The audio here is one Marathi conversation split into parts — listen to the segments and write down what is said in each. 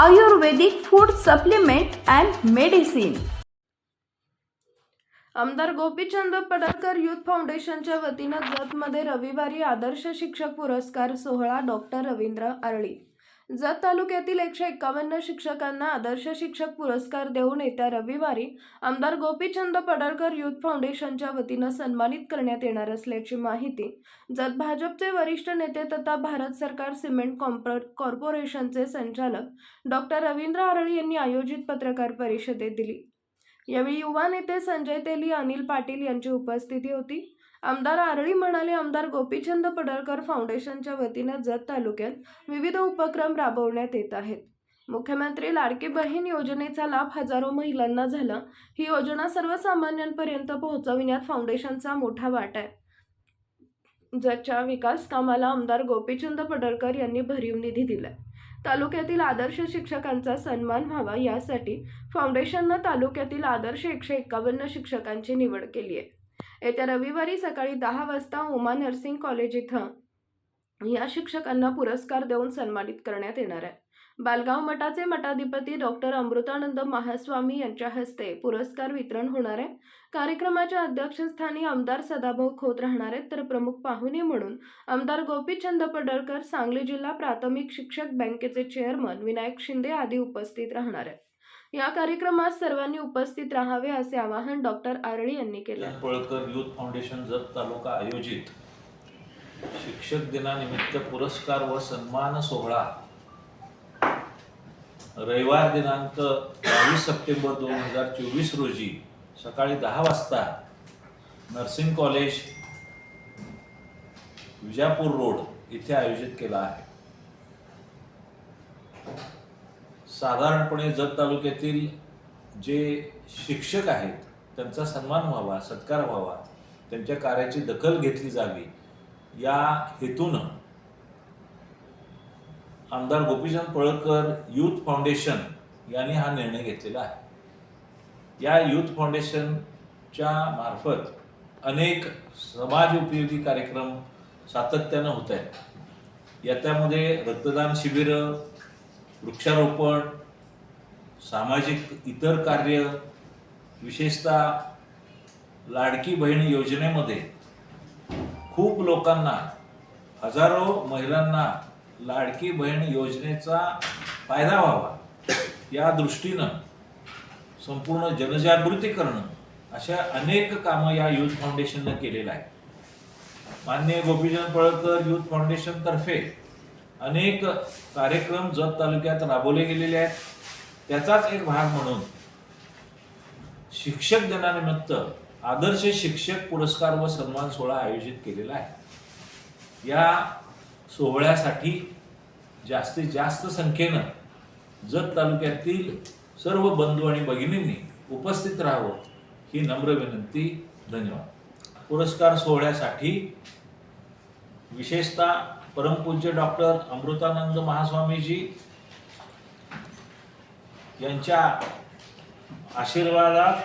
Ayurvedic food supplement and medicine. आमदार गोपीचंद पडळकर युथ फाउंडेशनच्या वतीनं जतमध्ये रविवारी आदर्श शिक्षक पुरस्कार सोहळा डॉक्टर रवींद्र आरळी जत तालुक्यातील एकशे एकावन्न शिक्षकांना आदर्श शिक्षक पुरस्कार देऊन येत्या रविवारी आमदार गोपीचंद पडळकर युथ फाउंडेशनच्या वतीनं सन्मानित करण्यात येणार असल्याची माहिती जत भाजपचे वरिष्ठ नेते तथा भारत सरकार सिमेंट कॉम्प कॉर्पोरेशनचे संचालक डॉक्टर रवींद्र आरळी यांनी आयोजित पत्रकार परिषदेत दिली. यावेळी युवा नेते संजय तेली अनिल पाटील यांची उपस्थिती होती. आमदार आरळी म्हणाले आमदार गोपीचंद पडळकर फाउंडेशनच्या वतीनं जत तालुक्यात विविध उपक्रम राबवण्यात येत आहेत. मुख्यमंत्री लाडकी बहीण योजनेचा लाभ हजारो महिलांना झाला. ही योजना सर्वसामान्यांपर्यंत पोहोचविण्यात फाउंडेशनचा मोठा वाटा आहे. ज्याच्या विकास कामाला आमदार गोपीचंद पडळकर यांनी भरीव निधी दिलाय. तालुक्यातील आदर्श शिक्षकांचा सन्मान व्हावा यासाठी फाउंडेशननं तालुक्यातील आदर्श एकशे एकावन्न शिक्षकांची निवड केली आहे. येत्या रविवारी सकाळी दहा वाजता उमा नर्सिंग कॉलेज इथं या शिक्षकांना पुरस्कार देऊन सन्मानित करण्यात येणार आहे. बालगाव मठाचे मठाधिपती डॉक्टर अमृतानंद महास्वामी यांच्या हस्ते पुरस्कार वितरण होणार आहे. कार्यक्रमाच्या अध्यक्षस्थानी आमदार सदाभाऊ खोत राहणार आहेत. तर प्रमुख पाहुणे म्हणून आमदार गोपीचंद पडळकर सांगली जिल्हा प्राथमिक शिक्षक बँकेचे चेअरमन विनायक शिंदे आदी उपस्थित राहणार आहेत. या कार्यक्रमात सर्वांनी उपस्थित राहावे असे आवाहन डॉक्टर आरळी यांनी केले. पळकर युथ फाउंडेशन जत तालुका आयोजित शिक्षक दिनानिमित्त पुरस्कार व सन्मान सोहळा. रविवार दिनांक बावीस सप्टेंबर दोन हजार चोवीस रोजी सकाळी दहा वाजता नर्सिंग कॉलेज विजापूर रोड इथे आयोजित केला आहे. साधारणपणे जत तालुक्यातील जे शिक्षक आहेत त्यांचा सन्मान व्हावा सत्कार व्हावा त्यांच्या कार्याची दखल घेतली जावी या हेतूनं आमदार गोपीचंद पळकर यूथ फाउंडेशन यांनी हा निर्णय घेतलेला आहे. या यूथ फाउंडेशनच्या मार्फत अनेक समाज उपयोगी कार्यक्रम सातत्यानं होत आहेत. याच्यामध्ये रक्तदान शिबिरं वृक्षारोपण सामाजिक इतर कार्य विशेषतः लाडकी बहीण योजनेमध्ये खूप लोकांना हजारो महिलांना लाडकी बहीण योजनेचा फायदा व्हावा. या दृष्टीनं संपूर्ण जनजागृती करणं अशा अनेक कामं या यूथ फाउंडेशननं केलेलं आहे. माननीय गोपीचंद पळकर यूथ फाउंडेशनतर्फे अनेक कार्यक्रम जत तालुक्यात राबवले गेलेले आहेत. त्याचाच एक भाग म्हणून शिक्षक दिनानिमित्त आदर्श शिक्षक पुरस्कार व सन्मान सोहळा आयोजित केलेला आहे. या सोहळ्यासाठी जास्तीत जास्त संख्येनं जत तालुक्यातील सर्व बंधू आणि भगिनींनी उपस्थित राहावं ही नम्र विनंती. धन्यवाद. पुरस्कार सोहळ्यासाठी विशेषतः परमपूज्य डॉक्टर अमृतानंद महास्वामीजी यांच्या आशीर्वादात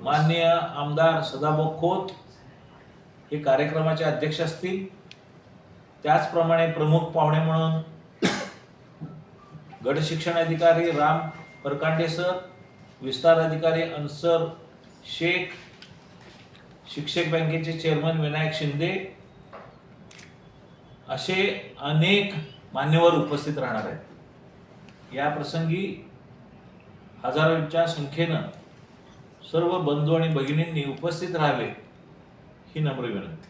माननीय आमदार सदाभाऊ खोत हे कार्यक्रमाचे अध्यक्ष असतील. त्याचप्रमाणे प्रमुख पाहुणे म्हणून गट शिक्षण अधिकारी राम परकांडे सर विस्तार अधिकारी अन्सर शेख शिक्षक बँकेचे चेअरमन विनायक शिंदे असे अनेक मान्यवर उपस्थित राहणार आहेत. या प्रसंगी हजारोच्या संख्येनं सर्व बंधू आणि भगिनींनी उपस्थित राहावे ही नम्र विनंती.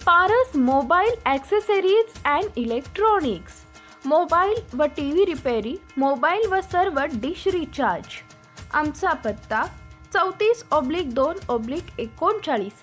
Paras mobile accessories and electronics. Mobile व टी व्ही रिपेरी मोबाईल व सर्व डिश रिचार्ज. आमचा पत्ता चौतीस ऑब्लिक दोन ऑब्लिक एकोणचाळीस.